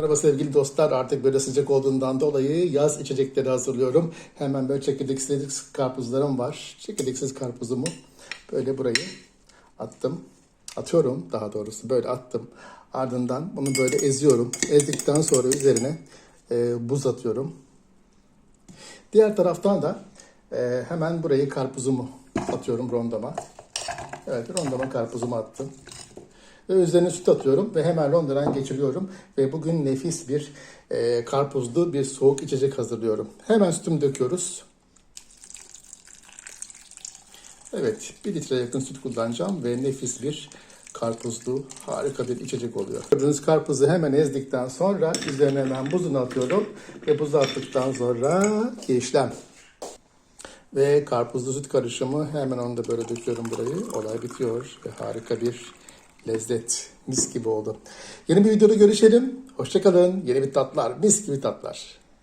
Merhaba sevgili dostlar. Artık böyle sıcak olduğundan dolayı yaz içecekleri hazırlıyorum. Hemen böyle çekirdeksiz karpuzlarım var. Çekirdeksiz karpuzumu böyle burayı attım. Atıyorum daha doğrusu böyle attım. Ardından bunu böyle eziyorum. Ezdikten sonra üzerine e, buz atıyorum. Diğer taraftan da e, hemen burayı karpuzumu atıyorum rondama. Evet rondama karpuzumu attım. Ve üzerine süt atıyorum ve hemen rondodan geçiriyorum. Ve bugün nefis bir e, karpuzlu bir soğuk içecek hazırlıyorum. Hemen sütümü döküyoruz. Evet, bir litre yakın süt kullanacağım ve nefis bir karpuzlu harika bir içecek oluyor. Gördüğünüz karpuzu hemen ezdikten sonra üzerine hemen buzunu atıyorum ve buzu attıktan sonra işlem. Ve karpuzlu süt karışımı hemen onu da böyle döküyorum burayı. Olay bitiyor ve harika bir lezzet. Mis gibi oldu. Yeni bir videoda görüşelim. Hoşçakalın. Yeni bir tatlar. Mis gibi tatlar.